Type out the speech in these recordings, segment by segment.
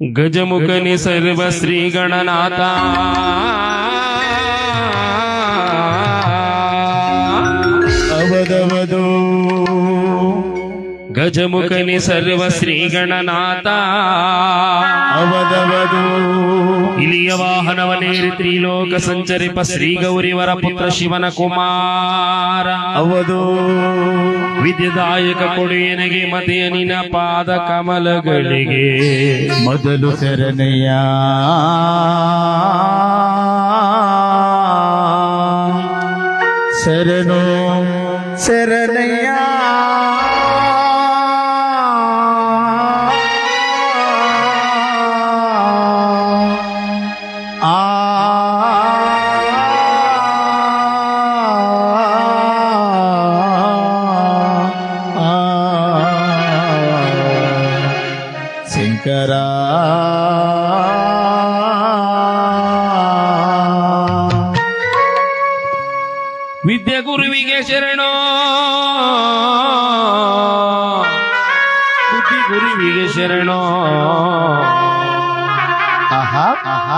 ಗಜಮುಖನಿ ಸರ್ವ ಗಜಮುಖನಿ ಸರ್ವ ಶ್ರೀ ಗಣನಾಥ ಅವದವದು. ಇಲಿಯ ವಾಹನವನೇರಿ ತ್ರಿಲೋಕ ಸಂಚರಿಪ ಶ್ರೀ ಗೌರಿವರ ಪುತ್ರ ಶಿವನ ಕುಮಾರ. ಅವದು. ವಿದ್ಯದಾಯಕ ಕೊಡುಗೆನಗೆ ಮತೆಯ ನಿನ ಪಾದ ಕಮಲಗಳಿಗೆ. ಮೊದಲು ಶರಣಯ್ಯ ಶರಣು ಶರಣಯ್ಯ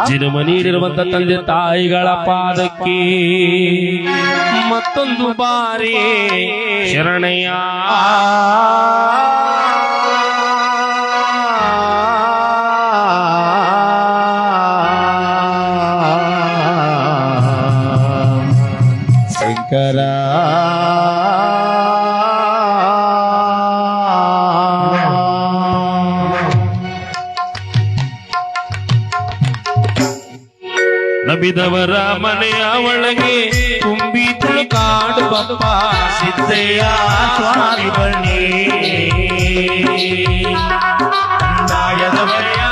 ಜನ್ಮ ತಂದೆ ತಾಯಿಗಳ ಪಾದಕ್ಕೆ ಮತ್ತೊಂದು ಬಾರಿ ಶರಣಯ್ಯ. ನಬಿದವರ ಮನೆಯ ಒಳಗೆ ತುಂಬಿತು ಕಾಡು ಬಪ್ಪ ಸಿದ್ದೆಯ ಸ್ವಾಮಿ ಬನ್ನಿ. ಕಂದಾಯದ ಮನೆಯ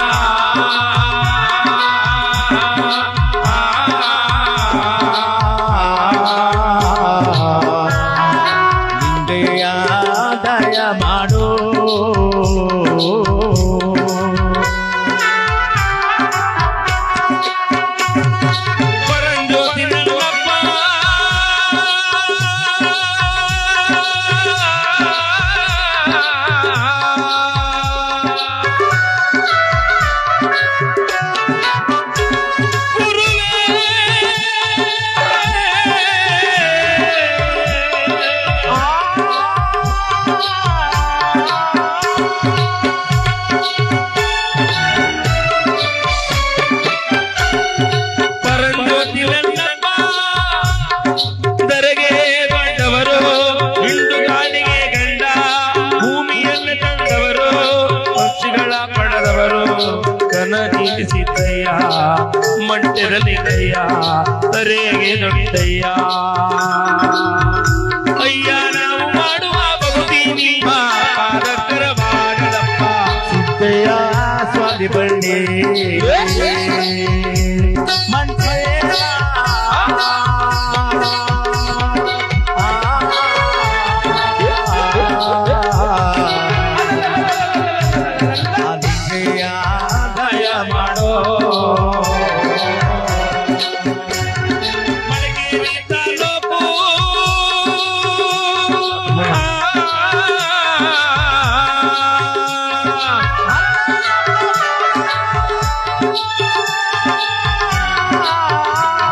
ರೇಗೆ ತರೆಗೆ ದೊಡ್ಡಯ್ಯ ಅಯ್ಯ ನಾವು ಮಾಡುವ ಭಕ್ತಿ ನಿಮ್ಮ ಪಾದಕರ ಮಾಡಿದಪ್ಪ ಸಿದ್ದಯ್ಯ ಸ್ವಾಮಿ ಬಳ್ಳಿ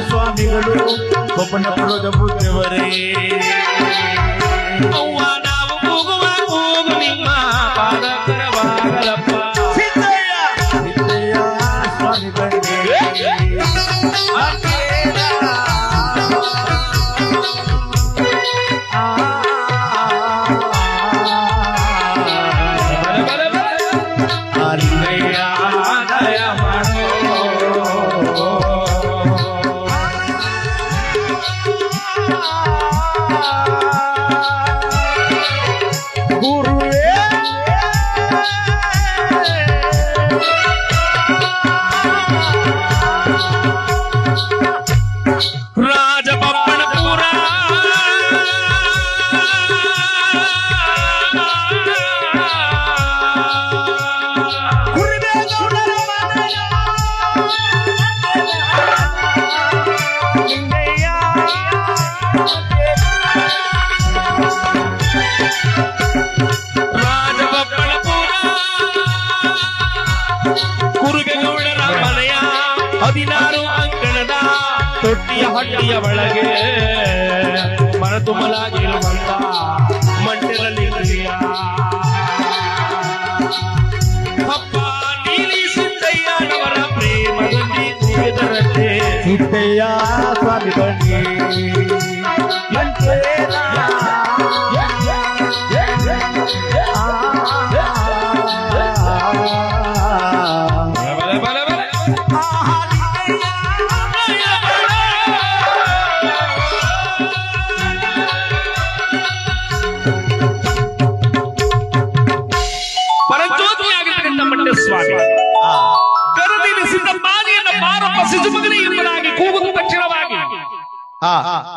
ಸ್ವಾಮಿಗಳು ಒಬ್ಬನಪುರದ ಬುದ್ಧವರೇ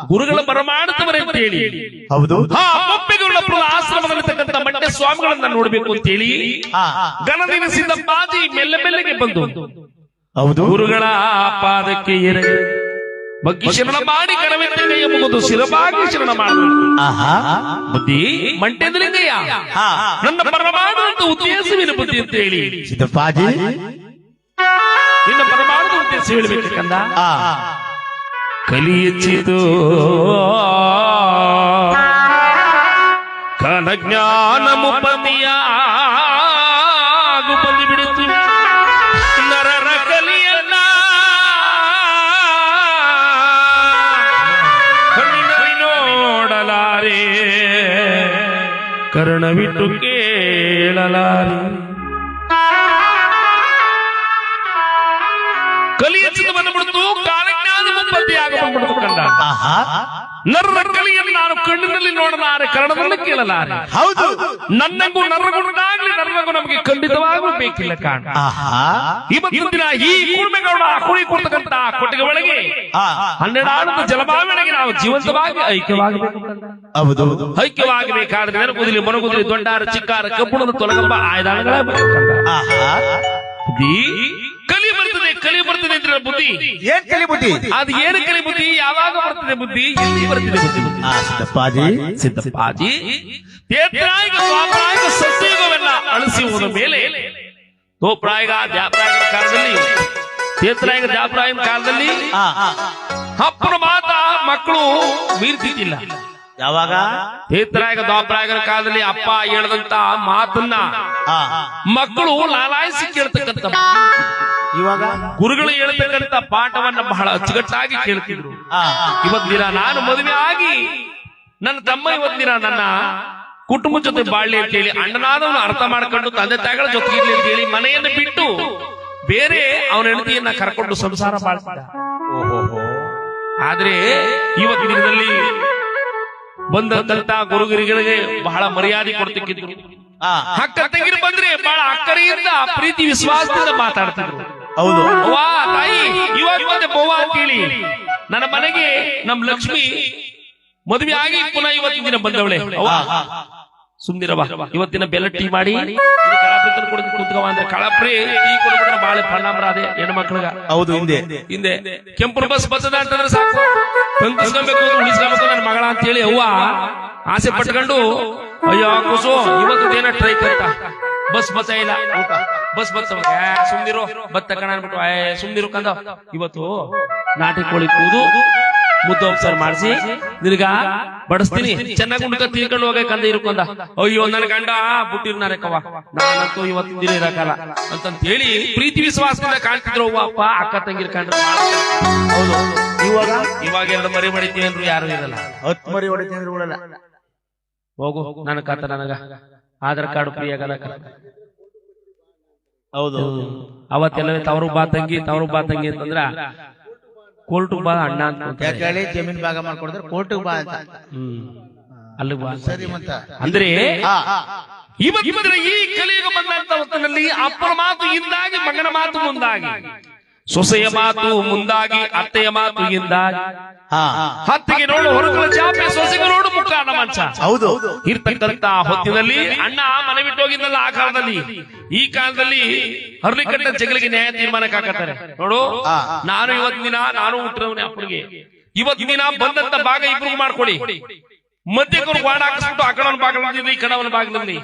ಗುರುಗಳ ಬರಮಾಡುತ್ತವರೇ ಅಂತೇಳಿ ಹೌದು. ಮೊಪ್ಪೆಗುರುಳಪ್ಪನ ಆಶ್ರಮದಲ್ಲಿರ್ತಕ್ಕಂಥ ಮಂಡ್ಯ ಸ್ವಾಮಿಗಳನ್ನ ನೋಡ್ಬೇಕು ಅಂತೇಳಿ ಆ, ಗಣದಿನ ಸಿದ್ಧಪಾದಿ ಮೆಲ್ಲ ಮೆಲ್ಲಗೆ ಬಂದು. ಹೌದು. ಗುರುಗಳ ಪಾದಕ್ಕೆ ಎರಗಿ ಬಗ್ಗೆ ಶರಣ ಮಾಡಿ ಗಣವೆತ್ತನೆ ಎಂಬುದು ಶಿರಬಾಗಿ ಶರಣ ಆಹಾ. ಬುದ್ಧಿ ಮಂಟ್ಯದಲಿಂಗಯ್ಯ ನನ್ನ ಪರಮಾಡುವಂತ ಉದ್ದೇಶವೇನು ಬುದ್ಧಿ ಅಂತ ಹೇಳಿ. ಸಿದ್ದಪ್ಪಾಜಿ ನಿನ್ನ ಪರಮಾಣುದ ಉದ್ದೇಶ ಹೇಳ್ಬೇಕಂದ ಆ, ಕಲಿ ಹೆಚ್ಚಿತು ಕನಜ್ಞಾನ ಮುಪತಿಯ ಬಂದು ಬಿಡಿತು ನರರ ಕಲಿಯಲ್ಲ ಕಣ್ಣಿನಲ್ಲಿ ಕರ್ಣವಿಟ್ಟು ಆಹಾ. ನರ್ರ ಕಲಿಯನ್ನು ನಾನು ಕಣ್ಣಿನಲ್ಲಿ ನೋಡಲಾರೆ ಕನ್ನಡದಲ್ಲಿ ಕೇಳಲಾರೆ. ಹೌದು. ನನ್ನಗೂ ನರ್ರಗುಣದಾಗ್ಲಿ ನರ್ರಗೂ ನಮಗೆ ಖಂಡಿತವಾಗ್ಲೂ ಬೇಕಿಲ್ಲ ಕಾಣ ಇವತ್ತಿನ ದಿನ ಈ ಕೂರ್ಮೆಗೌಡ ಕುಳಿ ಕೊಡ್ತಕ್ಕಂತ ಕೊಟ್ಟಿಗೆ ಒಳಗೆ ಆ, ಹನ್ನೆರಡು ಜಲಮಾವೆಳೆಗೆ ನಾವು ಜೀವಂತವಾಗಿ ಐಕ್ಯವಾಗಬೇಕು. ಹೌದು. ಐಕ್ಯವಾಗಬೇಕಾದ್ರೆ ನೆನಪುದಿಲಿ ಮನಗುದಿಲಿ ದೊಡ್ಡಾರ ಚಿಕ್ಕಾರ ಕಬ್ಬುಣದ ತೊಲಗಂಬ ಆಯ್ದಾಳಗಳ ಆಹಾ. ಬುದ್ಧಿ ಕಲಿ ಬರ್ತದೆ ಅಂದ್ರೆ ಬುದ್ಧಿ? ಏನ್ ಕಲಿ ಬುದ್ಧಿ? ಅದು ಏನು ಕಲಿ ಬುದ್ಧಿ? ಯಾವಾಗ ಬರ್ತದೆ ಬುದ್ಧಿ? ಎಲ್ಲಿ ಬರ್ತದೆ ಬುದ್ಧಿ? ಆ ಸಿದ್ದಪ್ಪಾಜಿ. ಸಿದ್ದಪ್ಪಾಜಿ. ತೇತ್ರಾಯಿಗ ಸ್ವಾಪರಾಯಿಕ ಸತ್ಯಯುಗವೆಲ್ಲ ಅಳಿಸಿ ಹೋದ ಮೇಲೆ ತೋಪ್ರಾಯಿಗ ದ್ಯಾಪರಾಯನ ಕಾಲದಲ್ಲಿ ತೇತ್ರಾಯಿಗ ದ್ಯಾಪರಾಯನ ಕಾಲದಲ್ಲಿ ಅಪ್ಪನ ಮಾತ ಮಕ್ಕಳು ಮೀರ್ತಿದ್ದಿಲ್ಲ. ಯಾವಾಗ? ತೇತ್ರಾಯಿಕ ದ್ವಾಪರಾಯನ ಕಾಲದಲ್ಲಿ ಅಪ್ಪ ಹೇಳದಂತ ಮಾತನ್ನ ಮಕ್ಕಳು ಲಾಲಾಯಿಸಿ ಕೇಳ್ತಕ್ಕಂತ ಇವಾಗ? ಗುರುಗಳು ಹೇಳ್ತಕ್ಕಂತ ಪಾಠವನ್ನ ಬಹಳ ಅಚ್ಚುಕಟ್ಟಾಗಿ ಕೇಳ್ತಿದ್ರು. ಇವತ್ ದಿನ ನಾನು ಮದುವೆ ಆಗಿ ನನ್ನ ತಮ್ಮ ಇವತ್ ದಿನ ನನ್ನ ಕುಟುಂಬ ಜೊತೆ ಬಾಳ್ಲಿ ಅಂತ ಹೇಳಿ ಅಣ್ಣನಾದವನು ಅರ್ಥ ಮಾಡ್ಕೊಂಡು ತಂದೆ ತಾಯಿಗಳ ಜೊತೆ ಇರ್ಲಿ ಅಂತ ಹೇಳಿ ಮನೆಯನ್ನು ಬಿಟ್ಟು ಬೇರೆ ಅವನ ಹೆಂಡತಿಯನ್ನ ಕರ್ಕೊಂಡು ಸಂಸಾರ ಮಾಡ್ತಾರೆ. ಆದ್ರೆ ಇವತ್ತಿನ ದಿನದಲ್ಲಿ ಬಂದಂತ ಗುರುಗಿರಿಗಳಿಗೆ ಬಹಳ ಮರ್ಯಾದೆ ಕೊಡ್ತಿಕ್ಕಿದ್ರು. ಆ, ಅಕ್ಕ ತಂಗಿರು ಬಂದ್ರೆ ಬಹಳ ಅಕ್ಕರೆಯಿಂದ ಪ್ರೀತಿ ವಿಶ್ವಾಸದಿಂದ ಮಾತಾಡ್ತಿದ್ರು. ಹೌದು. ತಾಯಿ ಇವಾಗ ಬಂದೆ ಬೋವ ಅಂತೇಳಿ. ನನ್ನ ಮನೆಗೆ ನಮ್ ಲಕ್ಷ್ಮಿ ಮದುವೆ ಆಗಿ ಪುನಃ ಇವತ್ತಿನ ದಿನ ಬಂದವಳೆ. ಸುಮ್ನಿರವ ಇವತ್ತಿನ ಬೆಲ್ಲ ಟೀ ಮಾಡಿ. ಇಲ್ಲಿ ಕಳಪ್ರಿ ಟೀ ಕೊಡ್ಬಿಟ್ರೆ ಬಾಳೆ ಪರಿಣಾಮ ಅದೇ ಹೆಣ್ಮಕ್ಳಿಗ. ಹೌದು ಹಿಂದೆ. ಹಿಂದೆ. ಕೆಂಪು ಬಸ್ ಬರ್ತದ ಅಂತಂದ್ರೆ ಸಾಕು. ತಂಗಿಸ್ಕೊಬೇಕು ಉಳಿಸ್ಕೊಬೇಕು ನನ್ನ ಮಗಳ ಅಂತ ಹೇಳಿ ಅವ್ವ ಆಸೆ ಪಟ್ಕೊಂಡು ಅಯ್ಯೋ ಕುಸು ಇವತ್ತು ಏನ ಟ್ರೈಕ್ ಅಂತ ಬಸ್ ಬತ್ತ ಇಲ್ಲ. ಬಸ್ ಬಸ್ ಸುಮ್ನಿರು. ಬತ್ತ ಕಣ ಅನ್ಬಿಟ್ಟು ಏ ಸುಮ್ನಿರು ಕಂದ. ಇವತ್ತು ನಾಟಿ ಕೋಳಿ ಕೂದು. ಮುದ್ದ ಉಪಚಾರ ಮಾಡಿಸಿ. ನಿನಗ ಬಡಿಸ್ತೀನಿ. ಚೆನ್ನಾಗಿ ಉಂಡ್ಕ ತಿಳ್ಕೊಂಡು ಹೋಗ ಕಂದ ಇರ್ಕೊಂಡ. ಅಯ್ಯೋ ನನ್ನ ಗಂಡ ಬುಟ್ಟಿರ್ನಾರಕ್ಕವ್ವ ನಾನಂತೂ ಇವತ್ತು ದಿನ ಇರಕಲ್ಲ. ಅಂತಂತ ಹೇಳಿ ಪ್ರೀತಿ ವಿಶ್ವಾಸದಿಂದ ಕಾಣ್ತಿದ್ರು ಅವ್ವಪ್ಪ ಅಕ್ಕ ತಂಗಿರ್ ಕಂಡ್ರೆ ಹೌದು. ಇವಾಗ? ಇವಾಗ ಎರಡು ಮರಿ ಹೊಡಿತೀನಿ ಅಂದ್ರು ಯಾರು ಇರಲ್ಲ. ಹತ್ತು ಮರಿ ಹೊಡಿತೀನಿ ಬಿಡಲ್ಲ ಹೋಗು ನನ್ನ ಕಾತ ನನಗ. ಆಧಾರ್ ಕಾರ್ಡ್ ಫ್ರೀ ಆಗಲ್ಲ ಹೌದು. ಅವತ್ತೆಲ್ಲ ತವರು ಬಾ ತಂಗಿ ತವರು ಬಾ ತಂಗಿ ಅಂತಂದ್ರ ಕೋರ್ಟ್ ಬಾ ಅಣ್ಣ ಅಂತ ಯಾಕೆ ಹೇಳಿ? ಜಮೀನ್ ಭಾಗ ಮಾಡ್ಕೊಡಿದ್ರೆ ಕೋರ್ಟಿಗೆ ಬಾ ಅಂತ. ಅಲ್ಲಿ ಬಾ. ಸರಿ ಮತ್ತ. ಅಂದ್ರೆ ಇವತ್ತಿನ ಈ ಕಲಿಯುಗ ಬಂದಂತ ಹೊತ್ತಿನಲ್ಲಿ ಅಪ್ಪನ ಮಾತು ಇಂದಾಗಿ ಮಗನ ಮಾತು ಮುಂದಾಗಿ. ಸೊಸೆಯ ಮಾತು ಮುಂದಾಗಿ ಅತ್ತೆಯ ಮಾತು ಇಂದ ಹತ್ತಿಗೆ ನೋಡು ಹೊರಗಲ ಚಾಪೆ ಸೊಸೆಗೆ ನೋಡು ಮುಖ ಮಂಚ. ಹೌದು. ಇರ್ತಕ್ಕಂತ ಹೊತ್ತಿನಲ್ಲಿ ಅಣ್ಣ ಮನೆ ಬಿಟ್ಟು ಹೋಗಿದ್ದಲ್ಲ ಆ ಕಾಲದಲ್ಲಿ. ಈ ಕಾಲದಲ್ಲಿ ಹರ್ಲಿಕಟ್ಟ ಜಗಳಿಗೆ ನ್ಯಾಯ ತೀರ್ಮಾನಕ್ಕೆ ಹಾಕತ್ತಾರೆ ನೋಡು. ನಾನು ಇವತ್ತಿನ ದಿನ ನಾನು ಹುಟ್ಟಿದವನೇ ಅಪ್ಪನಿಗೆ ಇವತ್ತಿನ ದಿನ ಬಂದಂತ ಭಾಗ ಇಬ್ರು ಮಾಡ್ಕೊಡಿ. ಮಧ್ಯಕ್ಕೆ ವಾಡ ಹಾಕಿಸ್ಬಿಟ್ಟು ಆ ಕಡೆ ಒಂದು ಬಾಗಿಲು ಈ ಕಡೆ ಒಂದು ಬಾಗಿಲಲ್ಲಿ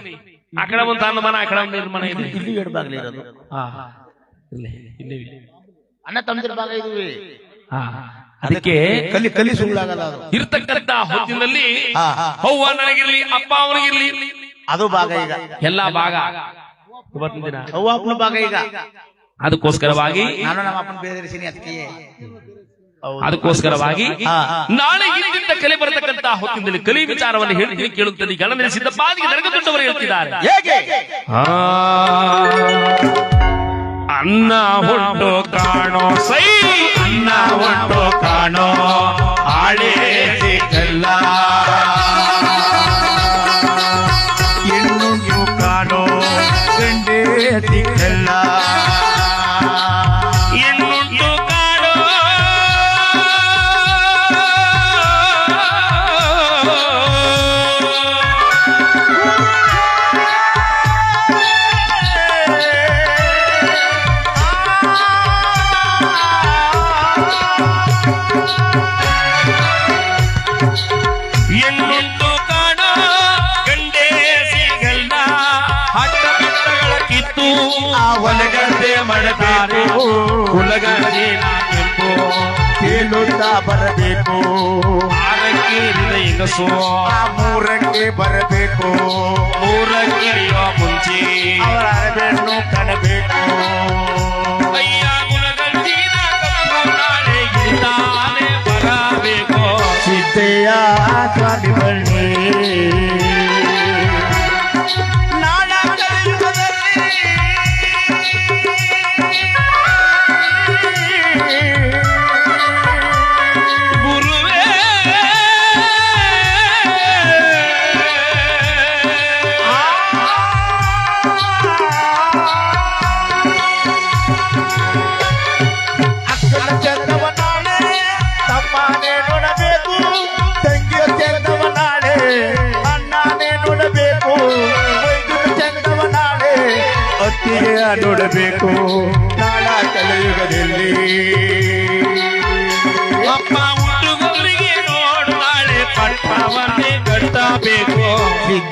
ಆ ಕಡೆ ಒಂದು ತನ್ನ ಮನೆ ಆ ಕಡೆ ಒಂದು ಮನೆ ಇದೆ. ಇಲ್ಲಿ ಎರಡು ಭಾಗ ಇರೋದು. ಹಾ. ಇಲ್ಲ ಇಲ್ಲ ಇಲ್ಲೇ. ಅಣ್ಣ ತಮ್ಮದಿರ ಭಾಗ ಇದ್ವಿ. ಹಾ ಅದಕ್ಕೆ ಕಲಿ ಕಲಿ ಸುಳ್ಳಾಗಲ್ಲ ಅದು. ಇರ್ತಕ್ಕಂತ ಹೊತ್ತಿನಲ್ಲಿ. ಅವ್ವ ನನಗಿರ್ಲಿ ಅಪ್ಪ ಅವನಿಗಿರ್ಲಿ ಅದು ಭಾಗ ಈಗ. ಎಲ್ಲಾ ಭಾಗ. ಇವತ್ತಿನ ದಿನ. ಅವ್ವ ಅಪ್ಪನ ಭಾಗ ಈಗ. ಅದಕ್ಕೋಸ್ಕರವಾಗಿ ನಾನು ನಮ್ಮ ಅಪ್ಪನ ಬೇದರಿಸಿನಿ ಅದಕ್ಕೆ ಅದಕ್ಕೋಸ್ಕರವಾಗಿ. ನಾಳೆ ಇಲ್ಲಿಂದ ಕಲೆ ಬರತಕ್ಕಂತ ಹೊತ್ತಿನಲ್ಲಿ ಕಲಿ ವಿಚಾರವನ್ನು ಹೇಳ್ತೀನಿ ಕೇಳುತ್ತದೆ ಗಣನೆ ಸಿದ್ಧಪಾದಿಗೆ ದೊಡ್ಡವರು ಹೇಳ್ತಿದ್ದಾರೆ. ಅನ್ನ ಹುಟ್ಟು ಕಾಣೋ ಸೈ ಅನ್ನ ಹುಟ್ಟು ಕಾಣೋ ಆಳೆ ಸಿಗಲ್ಲ. ಮಾಡಬೇಕು ಕುಲಗಂಜಿನ ಕೆಂಪು ತೇಲುತ್ತಾ ಬರಬೇಕು. ಆರಕ್ಕೆ ಹೃದಯಗಸು ಮೂರಕ್ಕೆ ಬರಬೇಕು. ಮೂರಕ್ಕಿರಿಯುವ ಮುಂಚೆ. ಅವರ ಅರಬೆನ್ನು ಕಾಣಬೇಕು. ಅಯ್ಯ ಕುಲಗಂಜಿನ ನಾಳೆ ಗಿಲ್ತಾನೆ ಬರಬೇಕು. ಸಿದ್ದೆಯ ಸ್ವಾಮಿ ಬಳ್ಳಿ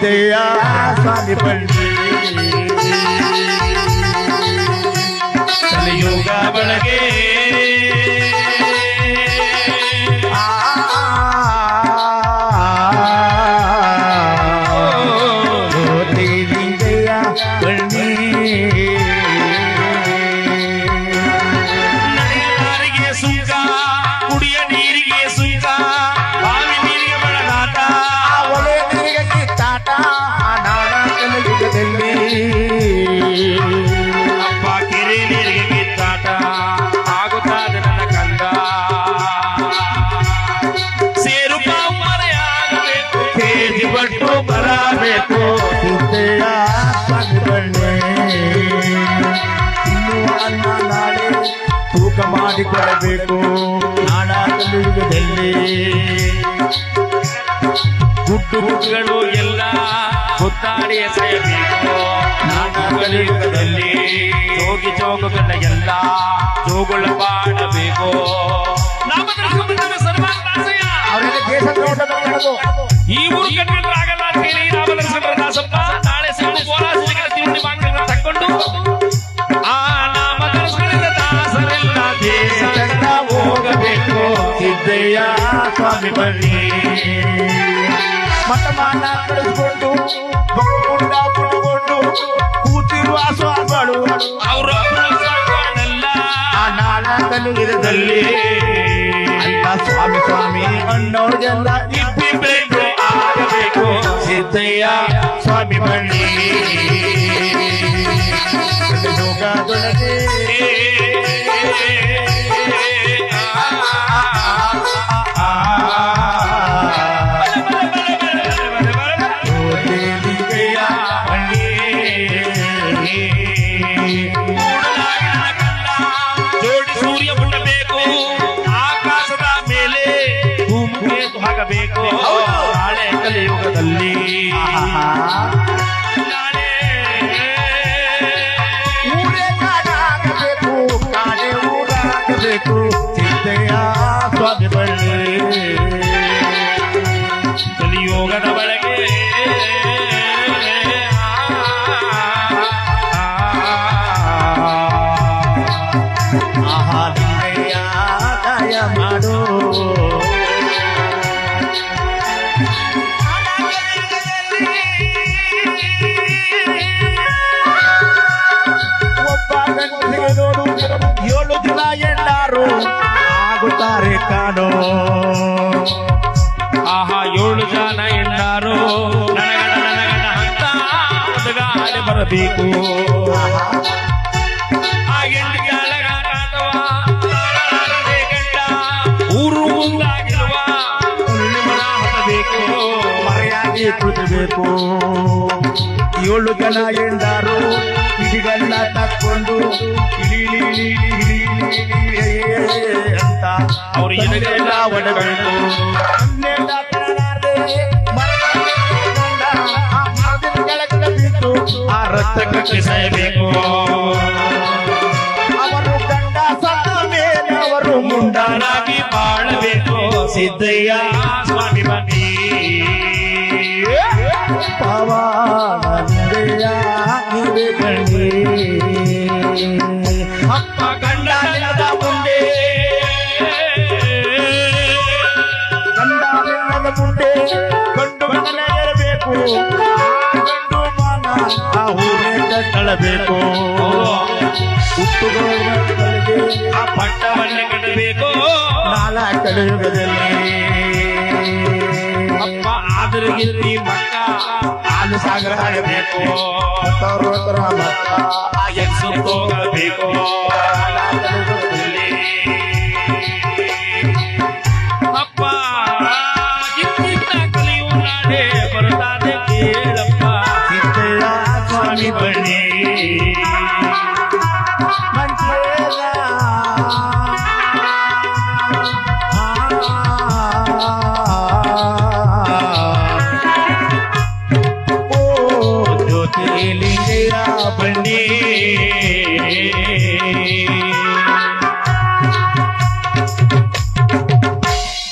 ಸಿದ್ದಯ್ಯ ಸ್ವಾಮಿ ಬಳ್ಳಿ ಕಲಿಯುಗ ಬಳಗೆ ಆ ಗುಡ್ಡುಗಳು ಎಲ್ಲ ಸುತ್ತಾಡಿ ಎಸೆಯಬೇಕು ನಾಟಕದಲ್ಲಿ ಜೋಗಿ ಜೋಗುಗಳ ಎಲ್ಲ ಜೋಗುಳ ಪಾಡಬೇಕು. ಈ ಊರು ಕಟ್ಟಿದ್ರೆ ಆಗಲ್ಲ ಅಂತೇಳಿ ರಾಮನರಸಿಂಹರ ದಾಸಪ್ಪ ನಾಳೆ ಕೋಲಾಸಿಗಳ ತಿಂಡಿ ತಕ್ಕೊಂಡು ಆ ನಾಮದರ್ಶನದ ದಾಸರೆಲ್ಲ ದೇಶ ಹೋಗಬೇಕು. ಸಿದ್ದಯ್ಯ ಸ್ವಾಮಿ ಬಳ್ಳಿ ಮತಮಾನ ಕಳಿಸ್ಕೊಂಡು ಬಗ್ಗುಂಡ ಬಿಟ್ಟುಕೊಂಡು ಕೂತಿರುವ ಸ್ವಾಮಿಗಳು ಅವರು ಆ ನಾಡ ಕಲಿಯುಗದಲ್ಲಿ ಅಂತ ಸ್ವಾಮಿ ಸ್ವಾಮಿ ಅನ್ನೋದೆಲ್ಲ ಇಬ್ಬಿಬ್ಬೇಕು ಆಗಬೇಕು ಸಿದ್ದಯ್ಯ ಸ್ವಾಮಿ ಬಳ್ಳಿ ಯೋಗದೊಳಗೆ ಲಿಂಗಯ್ಯ ಹಾಕಬೇಕು ನಾಳೆ ಕಲಿಯುಗದಲ್ಲಿ. ನಾಳೆ. ಊರೇ ಕಾಡಾಗಬೇಕು ಕಾಡೆ ಊರಾಗಬೇಕು. ಸಿದ್ದಯ್ಯ ಸ್ವಾಮಿ ಬಳ್ಳಿ ಕಾಣೋ ಆಹಾ ಏಳು ಜನ ಎಂಡಾರು ನನಗಡ ನನಗಡ ಅಂತ ಗಾಳಿ ಬರಬೇಕು. ಊರು ಮುಂದಾಗಿರುವ ಮರೆಯಾಗಿ ಕುಳಿತಬೇಕು. ಏಳು ಜನ ಎಂದಾರು ಇಡಿಗಲ್ಲ ತಕ್ಕೊಂಡು ಅಂತ ಅವ್ರು ಒಡಗಂಡು ಆ ಕಟ್ಟಿಸಬೇಕು ಅವರು ಗಂಡ ಸತ್ತ ಮೇಲೆ ಅವರು ಮುಂಡಾನಾಗಿ ಮುಂಡಾನಾಗಿ ಬಾಳಬೇಕು ಸಿದ್ದಯ್ಯ ಸ್ವಾಮಿ ಬನ್ನಿ. ಪವಾನಂದೆಯ ನೀವೇ ಬನ್ನಿ ಅಪ್ಪ ಗಂಡ ನೆಲದ ಮುಂದೆ ಗಂಡ ಬೆನ್ನದ ಮುಂದೆ ಗಂಡು ಮಗನೇ ಇರಬೇಕು ಆ ಗಂಡು ಮನ ಆ ಊರೇ ಕಟ್ಟಳಬೇಕು ಹುಟ್ಟುಗಳಿಗೆ ಆ ಪಟ್ಟವನ್ನೇ ಕಟ್ಟಬೇಕು ನಾಲ ಕಲಿಯುಗದಲ್ಲಿ ಅಪ್ಪ ಆದರಗಿರ್ತಿ ಮಕ್ಕ ಹಾಲು ಸಾಗರ ಆಗಬೇಕು ಸರ್ವತ್ರ ಮತ್ತ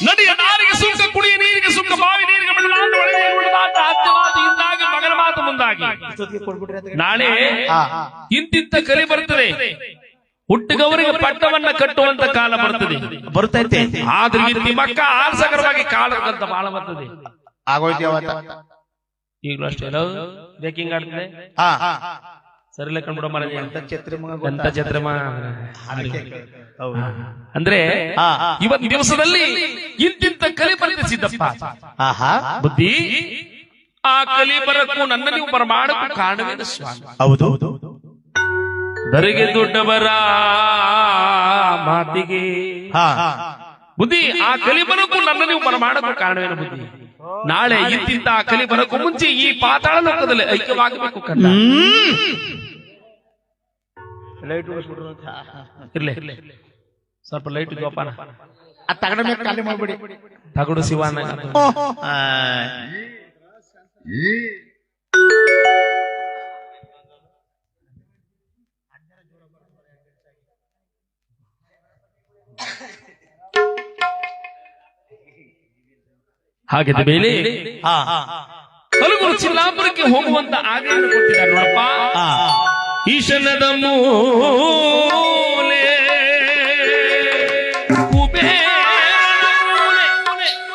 ನದಿಯ ನಾರಿಗೆ ಕುಡಿಯ ನೀರಿಗೆ ಬಾವಿ ನೀರಿಗೆ ಬಿಡಲಾಟ ಒಳಗೆ ಬಿಡಲಾಟ ಅತ್ತೆ ಇಂದಾಗಿ ಮಗನ ಮಾತು ಮುಂದಾಗಿ. ನಾಳೆ ಇಂತಿಂತ ಕರೆ ಬರ್ತದೆ. ಹುಟ್ಟುಗವರಿಗೆ ಪಟ್ಟವನ್ನ ಕಟ್ಟುವಂತ ಕಾಲ ಬರ್ತದೆ. ಬರ್ತೈತೆ ಆದ್ರೆ ಮಕ್ಕ ಆಸಕರವಾಗಿ ಕಾಳಕ್ಕಂತ ಬಾಳ ಬರ್ತದೆ. ಆಗೋಯ್ತು ಈಗಲೂ ಅಷ್ಟೇ ಬೇಕಿಂಗ್ ಆಡ್ತದೆ. ಹಾ. ಸರಿಲ್ಲ ಕಂಡ್ಬಿಡ ಮರ ಎಂತ ಚತ್ರಮ ಗೊತ್ತಾ? ಹೌದು. ಅಂದ್ರೆ. ಇವತ್ತು ದಿವಸದಲ್ಲಿ ಇಂತಿಂತ ಕಲಿ ಬರುತ್ತೆ ಸಿದ್ದಪ್ಪ ಆಹಾ. ಬುದ್ಧಿ ಆ ಕಲಿ ಬರಕ್ಕೂ ನನ್ನ ನೀವು ಬರಮಾಡಕ್ಕೂ ಕಾರಣವೇನು ಸ್ವಾಮಿ? ಹೌದು. ದರಿಗೆ ದೊಡ್ಡವರ ಮಾತಿಗೆ. ಬುದ್ಧಿ ಆ ಕಲಿ ಬರಕ್ಕೂ ನನ್ನ ನೀವು ಬರಮಾಡಕ್ಕೂ ಕಾರಣವೇನು ಬುದ್ಧಿ? ನಾಳೆ ಇಂತಿಂತ ಆ ಕಲಿ ಬರಕ್ಕೂ ಮುಂಚೆ ಈ ಪಾತಾಳ ಲೋಕದಲ್ಲಿ ಐಕ್ಯವಾಗಬೇಕು ಕಂಡ ಲೈಟ್ ಇರ್ಲಿ ಸ್ವಲ್ಪ ಲೈಟ್ ಜೋಪಾನ ಆ ತಗಡ ಮೇಲೆ ಖಾಲಿ ಮಾಡ್ಬಿಡಿ. ತಗಡು ಶಿವಾನ ಹಾಗಿದ್ದ ಮೇಲೆ ಹಾ, ಹಾ, ಹಲವರು ಚಿಲ್ಲಾಪುರಕ್ಕೆ ಹೋಗುವಂತ ಆಜ್ಞೆಯನ್ನು ಕೊಟ್ಟಿದ್ದಾರೆ ನೋಡಪ್ಪ. ಈಶನದ ಮೂಲೆ.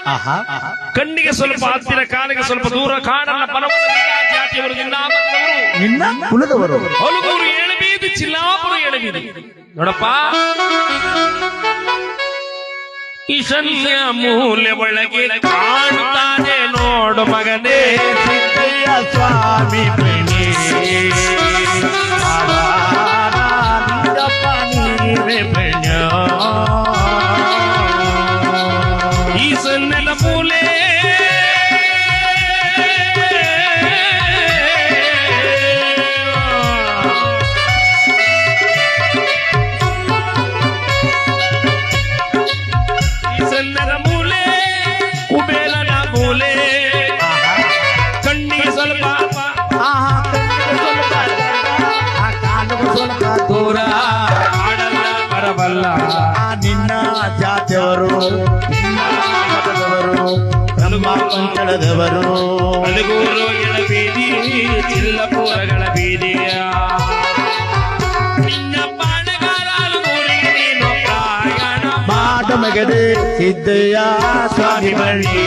ಆಹಾ. ಕಣ್ಣಿಗೆ ಸ್ವಲ್ಪ ಹತ್ತಿರ ಕಾಲಿಗೆ ಸ್ವಲ್ಪ ದೂರ ಕಾಡಲ್ಲ ಪರವಲ್ಲ ಜಾತಿಯವರು ನಿನ್ನ ಕುಲದವರು. ಹೊಲಗೂರು ಎಳಬೀದು ಚಿಲ್ಲಾಪುರ ಎಳಬೀದು. ನೋಡಪ್ಪ. ಈಶನ್ಯ ಮೂಲೆ ಒಳಗೆ ಕಾಣುತ್ತಾನೆ ನೋಡು ಮಗನೇ. ಸಿದ್ದಯ್ಯ ಸ್ವಾಮಿ ಬನ್ನಿ ನೀವೇ ಬನ್ನಿ. ಪಂಚಳದವರು ಅಲಗೂರು ಬೀದಿ ಚಿಲ್ಲಪುರಗಳ ಬೀದಿಯ ನಿನ್ನ ಪಾಡಗಾರ ಅಲಗೂರಿಗೆ ನೀನು ಪ್ರಾಯಣ ಮಾಟ ಮಗದೆ ಸಿದ್ದಯ್ಯ ಸ್ವಾಮಿ ಬಳ್ಳಿ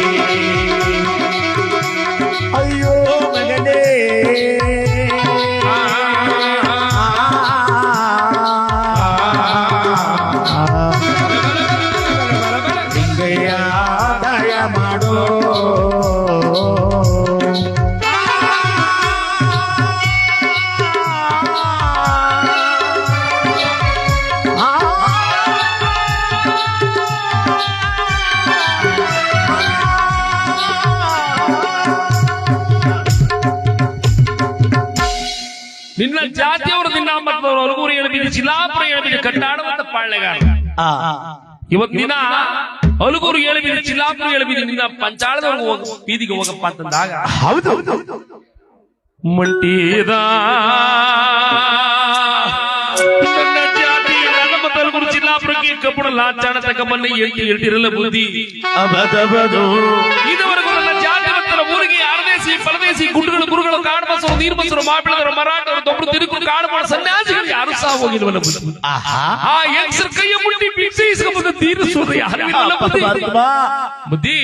ಕಟ್ಟಾಡುವಂತ ಪಾಳ್ಯಗಾರ. ಇವತ್ ದಿನ ಅಲಗೂರು ಎಳಬಿದ್ದು ಚಿಲಾಪುರ ಎಳಬಿದ್ದು ನಿನ್ನ ಪಂಚಾಳದವ್ರಿಗೆ ಹೋಗ ಬೀದಿಗೆ ಹೋಗಪ್ಪ ಅಂತಂದಾಗ ಹೌದು. ಮಂಟೀದ ಚಿಲ್ಲಾಪುರಕ್ಕೆ ಕಬ್ಬುಣ ಲಾಚಾಣ ತಗೊಂಬನ್ನಿ ಎಂಟಿ ಎಂಟಿರಲ್ಲ ಬುದ್ಧಿ. ಇದುವರೆಗೂ ಪರದೇಸಿ ಗುಡ್ಡುಗಳು ಗುರುಗಳು ಕಾಡು ಬಸರು ನೀರು ಬಸರು ಮಾಪಿಳದರು ಮರಾಠರು ದೊಬ್ಬರು ತಿರುಕು ಕಾಡು ಮಾಡೋ ಸನ್ಯಾಸಿಗಳು ಯಾರು ಸಹ ಹೋಗಿಲ್ವಲ್ಲ ಆ ಯಕ್ಷರ ಕೈಯ ಮುಟ್ಟಿ ಭಿಕ್ಷೆ ಇಸ್ಕೊಂಬಂದು ತೀರಿಸೋದು ಯಾರು? ಬುದ್ಧಿ.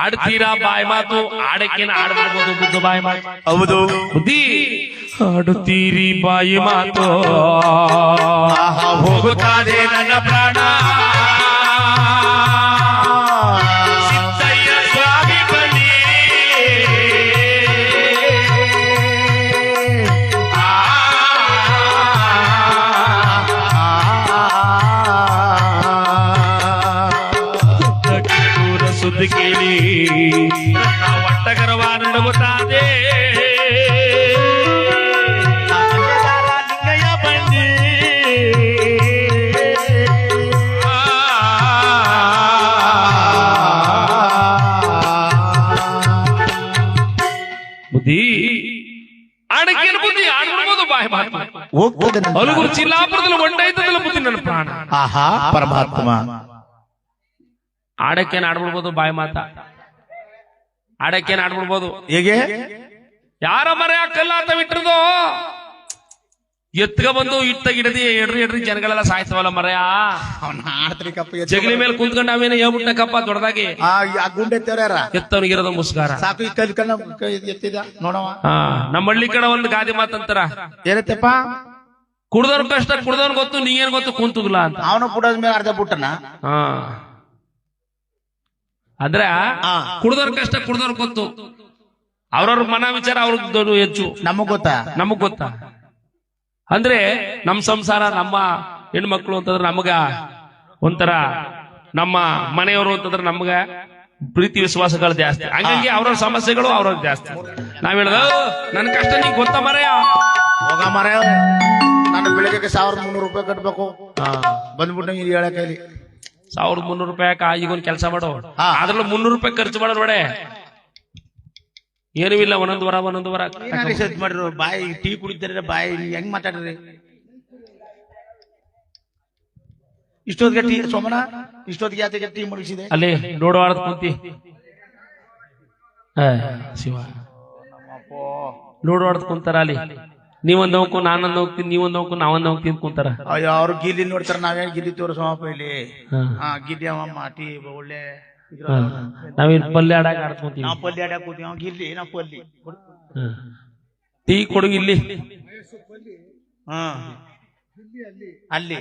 ಆಡ್ತೀರಾ ಬಾಯಿ ಮಾತು ಆಡಕ್ಕೇನ ಆಡ್ಬಿಡ್ಬೋದು ಬುದ್ಧ ಬಾಯಿ ಮಾತು? ಹೌದು. ಬುದ್ಧಿ. ಆಡುತ್ತೀರಿ ಬಾಯಿ ಮಾತು. ಆಹಾ ಹೋಗುತ್ತದೆ ನನ್ನ ಪ್ರಾಣ. ದೂರ ಸುದ್ದಿ ಕೇಳಿ ನನ್ನ ಒಟ್ಟಗರವ ನಡುಗುತ್ತಾದೆ ಲಿಂಗಯ್ಯ ಬಂದಿ ಬುದ್ಧಿ ಆಡಕ್ಕೇನು ಬುದ್ಧಿ ಆಡ್ಬಿಡ್ಬೋದು ಬಾಯಿ ಮಾತು ಹೋಗ್ತದೆ ನನ್ನ ಅಲುಗುರು ಚಿಲ್ಲಾಪುರದಲ್ಲಿ ಒಂಟಾಯ್ತದಲ್ಲ ಬುದ್ಧಿ ನನ್ನ ಪ್ರಾಣ ಆಹಾ ಪರಮಾತ್ಮ ಆಡಕ್ಕೇನ್ ಆಡ್ಬಿಡ್ಬೋದು ಬಾಯಿ ಮಾತ? ಆಡಕ್ಕೇನು ಆಡ್ಬಿಡ್ಬೋದು? ಹೇಗೆ? ಯಾರ ಮರೆ ಹಾಕಲ್ಲ ಕಲ್ಲ ಅಂತ ಬಿಟ್ಟಿರೋದು ಎತ್ಕ ಬಂದು ಇಟ್ಟ ಗಿಡದಿ ಎಡ್ರಿ ಎಡ್ರಿ ಜನಗಳೆಲ್ಲ ಸಾಯ್ತವಲ್ಲ ಮರೆಯ ಅವನ ಆಡ್ತ್ರಿ ಕಪ್ಪ ಜಗಲಿ ಮೇಲೆ ಕುಂತ್ಕೊಂಡು ಹೇಳ್ಬಿಟ್ಟ ಕಪ್ಪ ದೊಡ್ಡದಾಗಿ? ಆ ಆ ಗುಂಡೆ ತೆರ್ಯಾರ ಎತ್ತವನಿಗಿರೋದು ಮುಸ್ಕಾರ ಸಾಕು ಈ ಕಲ್ ಕಣ್ಣ ಎತ್ತಿದ ನೋಡವ. ಹಾ ನಮ್ಮ ಹಳ್ಳಿ ಕಡೆ ಒಂದು ಗಾದಿ ಮಾತಂತಾರ. ಏನತ್ತಪ್ಪ? ಕುಡ್ದವ್ರ ಕಷ್ಟ ಕುಡ್ದವ್ನ ಗೊತ್ತು ನೀ ಏನ್ ಗೊತ್ತು ಕುಂತುಗ್ಲ ಅಂತ. ಅವನು ಕುಡದ ಮೇಲೆ ಅರ್ಧ ಬಿಟ್ಟನ? ಹಾ. ಆದ್ರ ಆ. ಕುಡ್ದವ್ರ ಕಷ್ಟ ಕುಡ್ದವ್ರ ಗೊತ್ತು. ಅವ್ರವ್ರ ಮನ ವಿಚಾರ ಅವ್ರಿಗೆ ದೊಡ್ಡ ಹೆಚ್ಚು. ನಮಗ್ ಗೊತ್ತಾ? ನಮಗ್ ಗೊತ್ತಾ? ಅಂದ್ರೆ ನಮ್ ಸಂಸಾರ ನಮ್ಮ ಹೆಣ್ಮಕ್ಳು ಅಂತಂದ್ರೆ ನಮಗ ಒಂಥರ ನಮ್ಮ ಮನೆಯವರು ಅಂತಂದ್ರೆ ನಮ್ಗ ಪ್ರೀತಿ ವಿಶ್ವಾಸಗಳು ಜಾಸ್ತಿ. ಹಂಗಾಗಿ ಅವ್ರವ್ರ ಸಮಸ್ಯೆಗಳು ಅವ್ರವ್ರ ಜಾಸ್ತಿ. ನಾವ್ ಹೇಳದ ನನ್ ಕಷ್ಟ ನೀ ಗೊತ್ತ ಮರೆಯ? ಹೋಗ ಮರ ನಾನು ಬೆಳಿಗ್ಗೆ ಸಾವಿರದ ಮುನ್ನೂರು ರೂಪಾಯಿ ಕಟ್ಬೇಕು. ಬಂದ್ಬಿಟ್ಟು ಹೇಳಕ್ಕೆ ಸಾವಿರದ ಮುನ್ನೂರು ರೂಪಾಯಿ ಹಾಕ ಈಗೊಂದು ಕೆಲಸ ಮಾಡೋ. ಅದ್ರಲ್ಲೂ ಮುನ್ನೂರು ರೂಪಾಯಿ ಖರ್ಚು ಮಾಡೋ ನೋಡೆ ಏನೂ ಇಲ್ಲ ಒಂದೊಂದು ವರ ಒಂದೊಂದು ವರ. ರಿಸರ್ಚ್ ಮಾಡಿರು ಬಾಯಿ ಟೀ ಕುಡಿತಾರೆ ಬಾಯಿ ಹೆಂಗ್ ಮಾತಾಡ್ರಿ? ಇಷ್ಟೊತ್ತಿಗೆ ಟೀ ಸೋಮನ ಇಷ್ಟೊತ್ತಿಗೆ ಯಾತಿಗೆ ಟೀ ಮುಗಿಸಿದೆ ಅಲ್ಲಿ ನೋಡುವಾರದ ಕುಂತಿ. ಶಿವ. ನೋಡುವಾರ್ದ್ ಕುಂತಾರ ಅಲ್ಲಿ. ನೀವೊಂದ್ ಹೋಗ್ಕು ನಾನೊಂದ್ ಹೋಗ್ತೀನಿ ನೀವೊಂದ್ ಹೋಗ್ಕು ನಾವೊಂದ್ ಹೋಗ್ತೀನಿ ಕುಂತಾರ ಅಯ್ಯೋ ಅವ್ರು ಗಿಲ್ಲಿ ನೋಡ್ತಾರ ನಾವೇನ್ ಗಿಲ್ಲಿ ತೋರಿಸೋಪ ಇಲ್ಲಿ? ಹಾ. ಗಿಲ್ಲಿ ಅವ ಟೀ ಒಳ್ಳೆ. ನಾವೇನ್ ಪಲ್ಯ ಆಡಾಗ ಆಡ್ಕೊಂತೀವಿ ನಾವು ಪಲ್ಯ ಆಡಕ್ ಕೂತೀವಿ ಅವ ಗಿಲ್ಲಿ ನಾವು ಪಲ್ಲಿ. ಟೀ ಕೊಡು ಇಲ್ಲಿ. ಹಾ. ಅಲ್ಲಿ.